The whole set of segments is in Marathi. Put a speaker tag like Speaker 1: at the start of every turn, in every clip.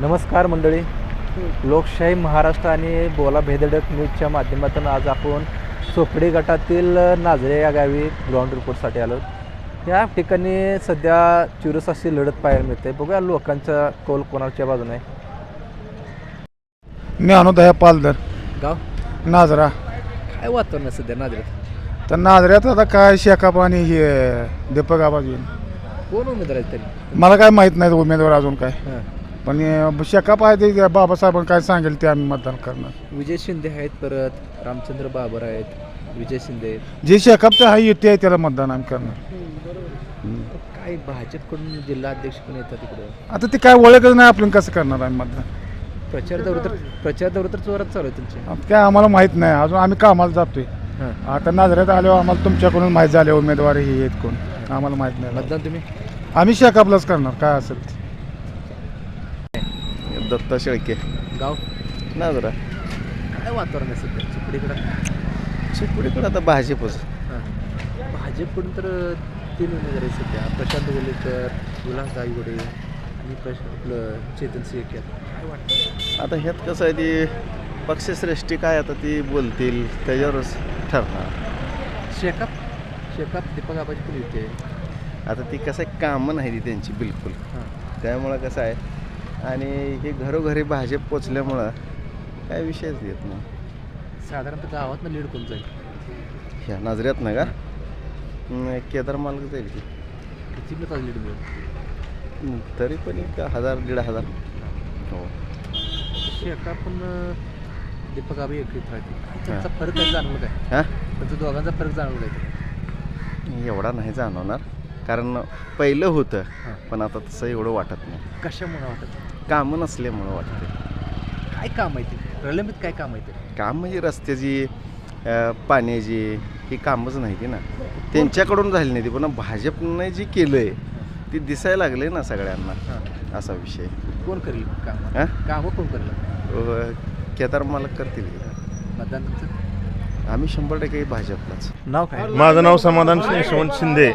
Speaker 1: नमस्कार मंडळी. लोकशाही महाराष्ट्र आणि बोला भेदडक न्यूजच्या माध्यमातून आज आपण चोपडी गटातील नाझरे या गावी ग्राउंड रिपोर्टसाठी आलो. या ठिकाणी सध्या चुरस अशी लढत पाहायला मिळते बघूया लोकांचा कौल कोणाच्या बाजूने आहे.
Speaker 2: ज्ञानोदया पालदर
Speaker 1: गाव?
Speaker 2: नाजरा.
Speaker 1: काय वातावरण आहे सध्या नाझरेत
Speaker 2: तर नाजऱ्यात आता काय शेकाप आणि हे दीपक आबाजी
Speaker 1: कोण उमेदवार आहेत तरी
Speaker 2: मला काय माहीत नाही उमेदवार अजून काय.
Speaker 1: हां.
Speaker 2: पण हे शेकाप आहे ते बाबासाहेबांनी काय सांगेल ते आम्ही मतदान करणार.
Speaker 1: विजय शिंदे आहेत परत रामचंद्र बाबर आहेत विजय शिंदे आहेत.
Speaker 2: जे शेकापचं आहे युती आहे त्याला मतदान आम्ही करणार.
Speaker 1: काय भाजपकडून जिल्हा अध्यक्ष पण येतात तिकडं
Speaker 2: आता ते काय ओळखच नाही आपण कसं करणार आम्ही मतदान?
Speaker 1: प्रचार दौरे तर प्रचार दौरे तर जोरात चालू आहे तुमचे.
Speaker 2: आता काय आम्हाला माहीत नाही. अजून आम्ही कामाला जातोय.
Speaker 1: हां.
Speaker 2: आता नाजऱ्यात आल्यावर आम्हाला तुमच्याकडून माहीत झाले उमेदवार हे आहेत कोण? आम्हाला माहीत नाही.
Speaker 1: मतदान तुम्ही?
Speaker 2: आम्ही शेकापलाच करणार काय असेल ते.
Speaker 3: दत्ता शेळके.
Speaker 1: गाव?
Speaker 3: ना जरा.
Speaker 1: काय वातावरण आहे सध्या? चिपडीकडं
Speaker 3: चिपडीकडे आता भाजपच.
Speaker 1: हां. भाजपकडून तर तीन उमेदवार आहेत सध्या. प्रशांत गोलेकर उल्हास गायगुडे आणि प्रश आपलं चेतन सिंह काय वाटतं
Speaker 3: आता ह्यात कसं आहे ती पक्षश्रेष्ठी काय आता ती बोलतील त्याच्यावरच ठरणार.
Speaker 1: शेकाप? शेकाप दीपक आबाजी पण येते.
Speaker 3: आता ती कसं आहे कामं नाही ती त्यांची बिलकुल.
Speaker 1: हां.
Speaker 3: त्यामुळं कसं आहे आणि हे घरोघरी भाजप पोचल्यामुळं काय विषयच येत नाही.
Speaker 1: साधारणतः गावातनं लीड कोण जाईल
Speaker 3: ह्या नजऱ्यात ना का? केदार मालक जाईल की.
Speaker 1: किती मतात लीड मिळेल?
Speaker 3: तरी पण एक हजार दीड हजार. हो.
Speaker 1: शेकाप पण दीपक आबा एकत्रित राहते त्यांचा फरक जाणवलं काय?
Speaker 3: हां?
Speaker 1: त्यांचा दोघांचा फरक जाणवला काय
Speaker 3: एवढा नाही जाणवणार. कारण पहिलं होतं पण आता तसं एवढं वाटत नाही.
Speaker 1: कशामुळे वाटत
Speaker 3: कामं नसल्यामुळं वाटते.
Speaker 1: काय काम आहे ते? प्रलंबित काय काम आहे ते?
Speaker 3: काम म्हणजे रस्त्याची अ, पाण्याची ही कामच नाही ती ना. त्यांच्याकडून झाली नाही ती पण भाजपनं जी केलं आहे ती दिसायला लागले ना सगळ्यांना
Speaker 1: हां.
Speaker 3: असा विषय.
Speaker 1: कोण करेल काम?
Speaker 3: हां?
Speaker 1: कामं कोण करेल?
Speaker 3: केदार मालक करतील.
Speaker 1: मतदान तुमचं?
Speaker 3: आम्ही शंभर टक्के भाजपलाच.
Speaker 1: नाव काय?
Speaker 4: माझं नाव समाधान यशवंत शिंदे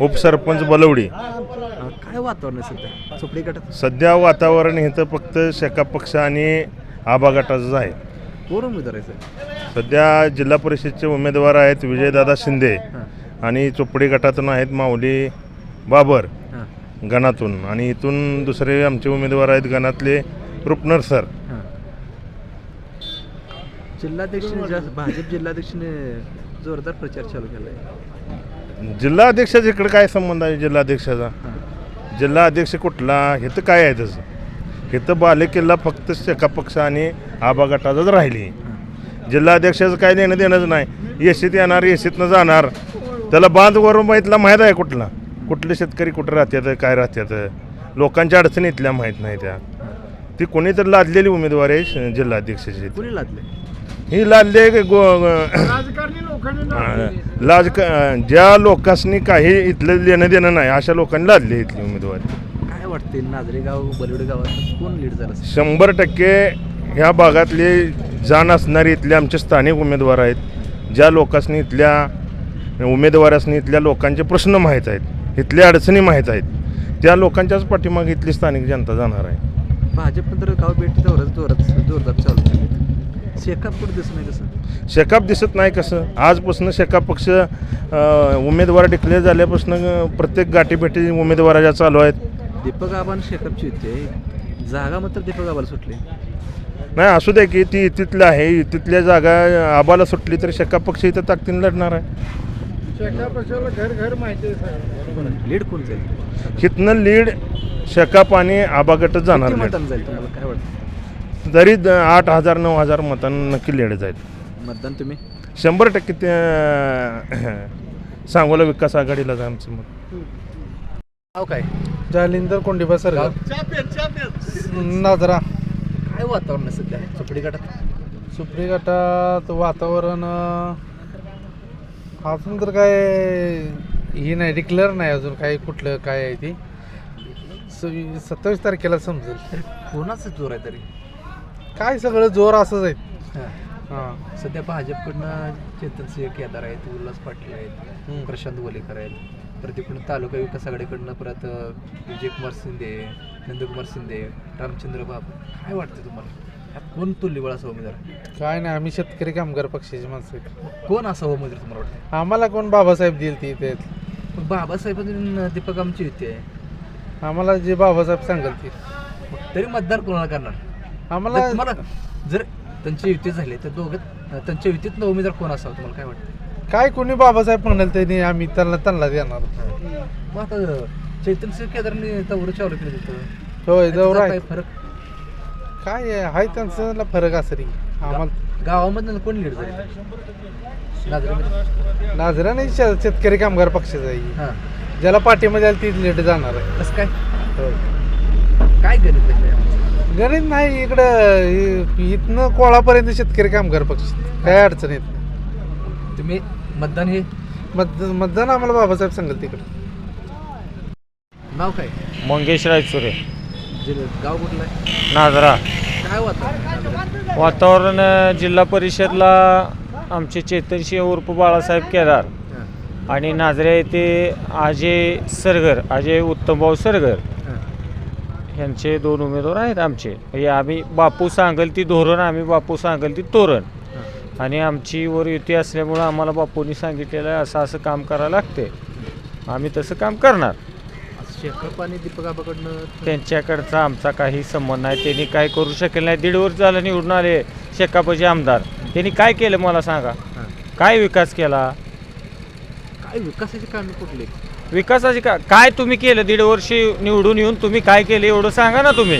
Speaker 4: उपसरपंच बलवडी.
Speaker 1: अं, काय वातावरण आहे सध्या? चोपडी गटात?
Speaker 4: सध्या वातावरण इथं फक्त शेका पक्ष आणि आबा गटाचंच आहे.
Speaker 1: कोण उमेदवार आहे सर?
Speaker 4: सध्या जिल्हा परिषदचे उमेदवार आहेत विजयदादा शिंदे
Speaker 1: हां.
Speaker 4: आणि चोपडी गटातून आहेत माऊली बाबर
Speaker 1: हां.
Speaker 4: गणातून. आणि इथून दुसरे आमचे उमेदवार आहेत गणातले रुपनर सर.
Speaker 1: हां जिल्हाध्यक्षाने जास्त भाजप जिल्हाध्यक्षाने जोरदार प्रचार चालू केला आहे
Speaker 4: जिल्हा अध्यक्षाचा इकडे काय संबंध आहे जिल्हा अध्यक्षाचा
Speaker 1: हां.
Speaker 4: जिल्हा अध्यक्ष कुठला? हे तर काय आहे तसं इथं बालेकिल्ला फक्त शेका पक्ष आणि आबा गटाचाच राहिली. जिल्हा अध्यक्षाचं काय देणं देणंच नाही. एसीत येणार एसीतनं जाणार. त्याला बांध वरून माहितला माहीत आहे कुठला? कुठले शेतकरी कुठं राहतात काय राहतात? लोकांच्या अडचणी इथल्या माहीत नाही त्या. ती कोणीतरी लादलेली उमेदवार आहे श- जिल्हा अध्यक्षाची
Speaker 1: कुणी लादले
Speaker 4: ही लादली गो लाज ज्या लोकांनी काही इथलं देणं देणं नाही अशा लोकांनी लादली इथली उमेदवारी.
Speaker 1: काय वाटते नाझरेगाव बलवडी गावात कोण लीड झालं?
Speaker 4: शंभर टक्के ह्या भागातले जाण असणारे इथले आमचे स्थानिक उमेदवार आहेत. ज्या लोकांनी इथल्या उमेदवारांनी इथल्या लोकांचे प्रश्न माहीत आहेत इथल्या अडचणी माहीत आहेत त्या लोकांच्याच पाठीमागे इथली स्थानिक जनता जाणार आहे.
Speaker 1: भाजप नंतर गाव भेटी जोरात जोरात जोरदार चालू शेकाप कुठं दिसत नाही कसं?
Speaker 4: शेकाप दिसत नाही कसं? आजपासून शेकाप पक्ष उमेदवार डिक्लेअर झाल्यापासून प्रत्येक गाठीभेटी उमेदवाराच्या चालू आहेत.
Speaker 1: दीपक आबान शेकापची होते. जागा मात्र दीपक आबाला सुटली.
Speaker 4: नाही असू दे की ती तिथलं आहे. तिथल्या जागा आबाला सुटली तर शेकाप पक्ष इथं ताकदीने लढणार आहे.
Speaker 2: घर घर माहिती
Speaker 1: लीड कोण जाईल?
Speaker 4: हिथनं लीड शेकाप आणि आबागटच जाणार
Speaker 1: जाईल तुम्हाला? काय वाटतं?
Speaker 4: तरी द- आठ हजार नऊ हजार मतांना नक्की लीड जाईल
Speaker 1: मतदान तुम्ही?
Speaker 4: शंभर टक्के ते सांगोला विकास आघाडीला जाईल आमचं मत.
Speaker 1: नाव काय?
Speaker 2: जालिंदर कोंडीबा सर. नाजरा.
Speaker 1: काय वातावरण आहे सध्या चोपडी गटात?
Speaker 2: सुप्री गटात वातावरण अं, अजून तर काय हे नाही डिक्लेअर नाही अजून काय कुठलं काय आहे ती. सत्तावीस तारखेला समजेल.
Speaker 1: तरी कोणाचं जोर आहे तरी?
Speaker 2: काय सगळं जोर असंच आहे.
Speaker 1: हां. सध्या भाजपकडनं चेतन सिंह केदार आहेत उल्हास पाटील आहेत. प्रशांत गोलेकर आहेत. परत इकडून तालुका विकास आघाडीकडनं परत अं, विजयकुमार शिंदे नंदकुमार शिंदे रामचंद्र बाबू. काय वाटतं तुम्हाला? कोण तुल्यबळ असा उमेदवार?
Speaker 2: काय नाही आम्ही शेतकरी कामगार पक्षाची माणसं आहे.
Speaker 1: कोण असा उमेदवार तुम्हाला वाटतं?
Speaker 2: आम्हाला कोण बाबासाहेब देईल ती ते
Speaker 1: मग दीपक आमची युती आहे
Speaker 2: आम्हाला जे बाबासाहेब सांगाल ती.
Speaker 1: मग तरी मतदान कोणाला करणार?
Speaker 2: आम्हाला
Speaker 1: तुम्हाला जर त्यांची युती झाली तर दोघं त्यांच्या युतीत उमेदवार कोण असावा तुम्हाला काय वाटतं?
Speaker 2: काय कोणी बाबासाहेब म्हणाल त्यांनी आम्ही त्यांना त्यांना देणार.
Speaker 1: मग आता चैतन्य केदारने तवरं चालू केलं तिथं
Speaker 2: होय जवळ
Speaker 1: काय
Speaker 2: आहे.
Speaker 1: फरक.
Speaker 2: काय आहे? त्यांचा फरक असेल की. आम्हाला
Speaker 1: गावामधनं कोण लीड झाली? नाजऱ्यामध्ये
Speaker 2: नाजराने शे- शेतकरी कामगार पक्षाचा आहे.
Speaker 1: हां.
Speaker 2: ज्याला पाठीमध्ये आली ती लेट जाणार आहे.
Speaker 1: कसं काय?
Speaker 2: होय.
Speaker 1: काय गणित आहे?
Speaker 2: गणित नाही इकडं इथनं कोळापर्यंत शेतकरी कामगार पक्ष. काय अडचण येत नाही.
Speaker 1: तुम्ही मतदान हे?
Speaker 2: मत मतदान आम्हाला बाबासाहेब सांगाल तिकडं.
Speaker 1: नाव काय?
Speaker 5: मंगेश रायचुरे
Speaker 1: जिल्हा गाव कुठलं आहे?
Speaker 5: नाझरा
Speaker 1: काय वातावरण?
Speaker 5: वातावरण अ, जिल्हा परिषदला आमचे चेतनसिंह उर्फ बाळासाहेब केदार आणि नाझऱ्या येथे अजय सरगर अजय उत्तमभाऊ सरगर.
Speaker 1: हां
Speaker 5: यांचे दोन उमेदवार आहेत आमचे. हे आम्ही बापू सांगल ती धोरण आम्ही बापू सांगल ती तोरण. आणि आमची वर युती असल्यामुळं आम्हाला बापूंनी सांगितलेलं आहे असं असं काम करायला लागते आम्ही तसं काम करणार.
Speaker 1: शेखर आणि दीपक आबाकडनं
Speaker 5: त्यांच्याकडचा आमचा काही संबंध नाही. त्यांनी काय करू शकेल नाही. दीड वर्ष झालं निवडून आले शेकापचे आमदार. त्यांनी काय केलं मला सांगा? काय विकास केला?
Speaker 1: काय विकासाची कामे कुठली?
Speaker 5: विकासाची का काय तुम्ही केलं? दीड वर्ष निवडून येऊन तुम्ही काय केलं? एवढं सांगा ना तुम्ही.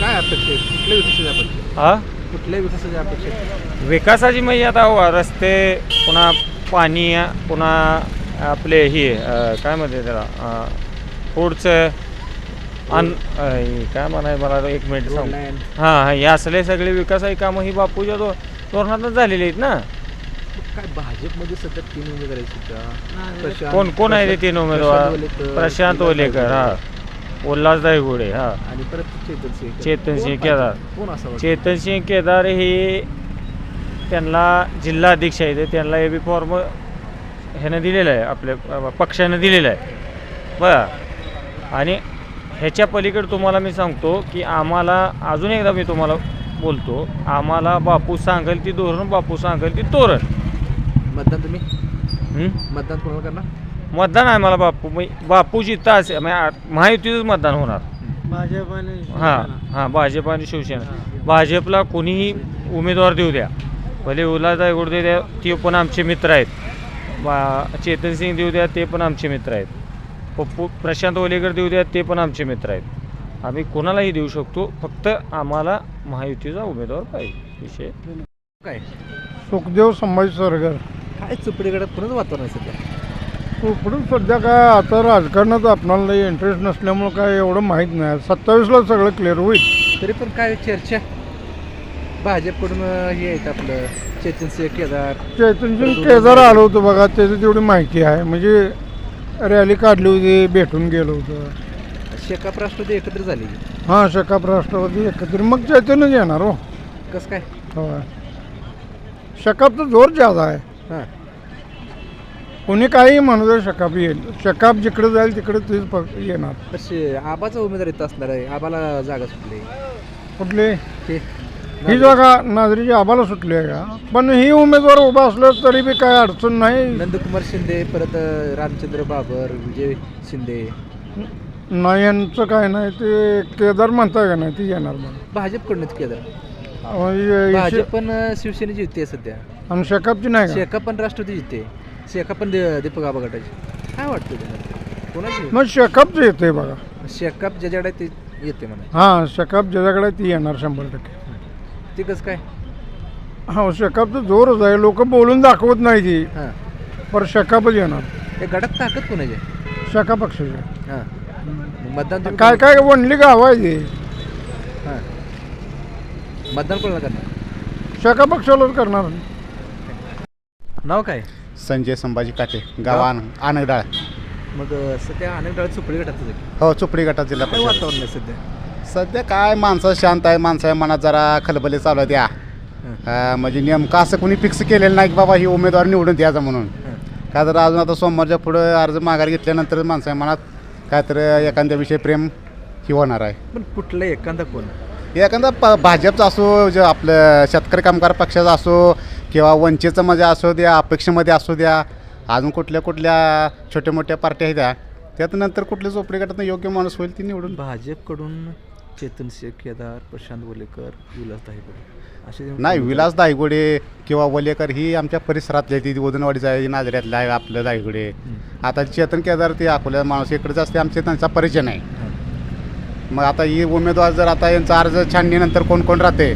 Speaker 1: काय अपेक्षा आहे कुठल्या विकासाची अपेक्षा
Speaker 5: हा?
Speaker 1: कुठल्या विकासाची अपेक्षा आहे?
Speaker 5: विकासाची म्हणजे आता व- रस्ते पुन्हा पाणी पुन्हा आपले हे अं, काय म्हणते त्याला? अं, पुढचं अन अं, हे काय म्हणाय मला एक मिनिट सांग. हां हां हे असले सगळे विकासाची कामं ही बापूच्या धो धोरणातच झालेली आहेत ना?
Speaker 1: काय भाजपमध्ये सध्या तीन उमेदवार आहेत सुद्धा.
Speaker 5: कोण कोण आहे ते तीन उमेदवार?
Speaker 1: प्रशांत ओलेकर,
Speaker 5: हा. उल्हास दायगुडे हा.
Speaker 1: आणि परत चेतन सिंह
Speaker 5: चेतन सिंह
Speaker 1: कोण
Speaker 5: केदार.
Speaker 1: कोण असावं
Speaker 5: चेतनसिंह केदार हे त्यांना जिल्हा अध्यक्ष आहे त्यांना ए बी फॉर्म ह्यानं दिलेलं आहे. आपल्या पक्षानं दिलेलं आहे. बरं आणि ह्याच्या पलीकडे तुम्हाला मी सांगतो की आम्हाला अजून एकदा मी तुम्हाला बोलतो आम्हाला बापू सांगेल ती धोरण बापू सांगेल ती तोरण.
Speaker 1: मतदान तुम्ही?
Speaker 5: हं?
Speaker 1: मतदान कोणाला करणार?
Speaker 5: मतदान आहे मला बापू मी बापू जिथं असेल म्हणजे आ- महायुतीचंच मतदान होणार. हां हां भाजप आणि शिवसेना. भाजपला कोणीही उमेदवार देऊ द्या. भले उल्हास दायगुडे द्या ते पण आमचे मित्र आहेत. बा चेतन सिंग देऊ द्या ते पण आमचे मित्र आहेत. पप्पू प्रशांत ओलेकर देऊ द्या ते पण आमचे मित्र आहेत. आम्ही कोणालाही देऊ शकतो फक्त आम्हाला महायुतीचा उमेदवार पाहिजे. विषय
Speaker 1: काय?
Speaker 6: सुखदेव संभाजी सरगर.
Speaker 1: काय चुपडीकडे पुन्हाच वातावरण आहे सध्या?
Speaker 6: पुढे सध्या काय आता राजकारणात आपणाला लई इंटरेस्ट नसल्यामुळं काय एवढं माहीत नाही. सत्तावीसला सगळं क्लिअर होईल.
Speaker 1: तरी पण काय चर्चा? भाजपकडून अं, हे आहेत आपलं चेतन सिंह केदार.
Speaker 6: चैतन्य केदार आलं होतं बघा त्याची तेवढी माहिती आहे. म्हणजे रॅली काढली होती भेटून गेलो होतं.
Speaker 1: शेकाप राष्ट्रवादी एकत्र झाली.
Speaker 6: हां शकाप राष्ट्रवादी एकत्र. मग चैतन्यच येणार हो.
Speaker 1: कसं काय?
Speaker 6: होय. शकापचा जोर जादा आहे.
Speaker 1: हां.
Speaker 6: कोणी काही म्हणू दे शकाप येईल. शकाप जिकडे जाईल तिकडे तीच प- येणार.
Speaker 1: तसे आबाचा उमेदवार येत असणार आहे. आबाला जागा सुटली.
Speaker 6: कुठले?
Speaker 1: हे
Speaker 6: ही जागा नाजरीची आबाला सुटली आहे का? पण ही उमेदवार उभा असलं तरी बी काय अडचण नाही.
Speaker 1: नंदकुमार शिंदे परत अं, रामचंद्र बाबर विजय शिंदे.
Speaker 6: नाही यांचं काय नाही ते केदार म्हणताय का नाही? ती येणार म्हणून.
Speaker 1: भाजपकडूनच केदार. भाजप पण अं, शिवसेनेची युती आहे सध्या.
Speaker 6: आणि शेकापची नाही का?
Speaker 1: शेका पण राष्ट्रवादी युती आहे शेका पण दे- दीपक आबा गटाची काय वाटतं तुम्हाला कोणाची?
Speaker 6: मग शेकापचं येते बघा.
Speaker 1: शेकाप ज्याच्याकडे आहे ते येते म्हणा.
Speaker 6: हां शेकाप ज्याच्याकडे ती येणार शंभर टक्के.
Speaker 1: ते कसं काय?
Speaker 6: हा शेकापचं जोरच आहे. लोक बोलून दाखवत नाही ती.
Speaker 1: हां.
Speaker 6: पर शेकापच येणार.
Speaker 1: या गटात ताकद कोणाची आहे?
Speaker 6: शेका पक्षाची.
Speaker 1: हां. मग मतदान तुम्ही
Speaker 6: काय काय वणली गाव आहे ती.
Speaker 1: हां. मतदान कोणाला करणार?
Speaker 6: शेका पक्षालाच करणार.
Speaker 1: नाव काय?
Speaker 7: संजय संभाजी काटे गाव? आन आनगडाळ.
Speaker 1: मग अं, सध्या अनेक डाळ चुपडी गटातच आहे
Speaker 7: हो चोपडी गटात जिल्हा
Speaker 1: काय
Speaker 7: परिषद.
Speaker 1: वातावरण आहे सध्या?
Speaker 7: सध्या काय माणसं शांत आहे माणसाच्या मनात जरा खलबली चालू अं, म्हणजे नेमकं असं कोणी फिक्स केलेलं नाही की बाबा ही उमेदवार निवडून द्यायचा म्हणून.
Speaker 1: हं.
Speaker 7: का तर अजून आता सोमवारच्या पुढं अर्ज माघार घेतल्यानंतर माणसाच्या मनात. काय तर एखाद्याविषयी प्रेम ही होणार आहे.
Speaker 1: पण कुठला एखादा कोण?
Speaker 7: एखादा प भाजपचा असो जे आपलं शेतकरी कामगार पक्षाचा असो किंवा वंचितचं मध्ये असो द्या अपेक्षेमध्ये असू द्या अजून कुठल्या कुठल्या छोट्या मोठ्या पार्ट्या आहेत त्या त्यात नंतर कुठल्या चोपडी गटातून योग्य माणूस होईल ती निवडून
Speaker 1: भाजपकडून चेतन शेख केदार प्रशांत वलेकर विलास दाहिबडे असे
Speaker 7: नाही विलास दायगुडे किंवा वलेकर ही आमच्या परिसरातली आहे ती वदनवाडीचं आहे नाजऱ्यातलं आहे आपलं दायगुडे. आता चेतन केदार ते अकोल्या माणूस इकडेच असते आमचे त्यांचा परिचय नाही. मग आता ही उमेदवार जर आता यांचा अर्ज छाननीनंतर कोण कोण राहते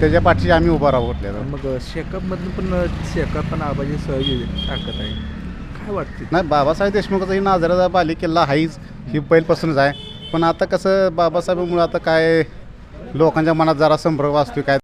Speaker 7: त्याच्या पाठची आम्ही उभा राहू उठलेलो
Speaker 1: मग शेकअपमधून पण शेकअप पण आबाजी सहज ताकद आहे. काय वाटते
Speaker 7: नाही बाबासाहेब देशमुखाचा ही नाजराचा बालेकिल्ला हाईच ही पहिल्यापासूनच आहे. पण आता कसं बाबासाहेबांमुळे आता काय लोकांच्या मनात जरा संभ्रम वाचतोय काय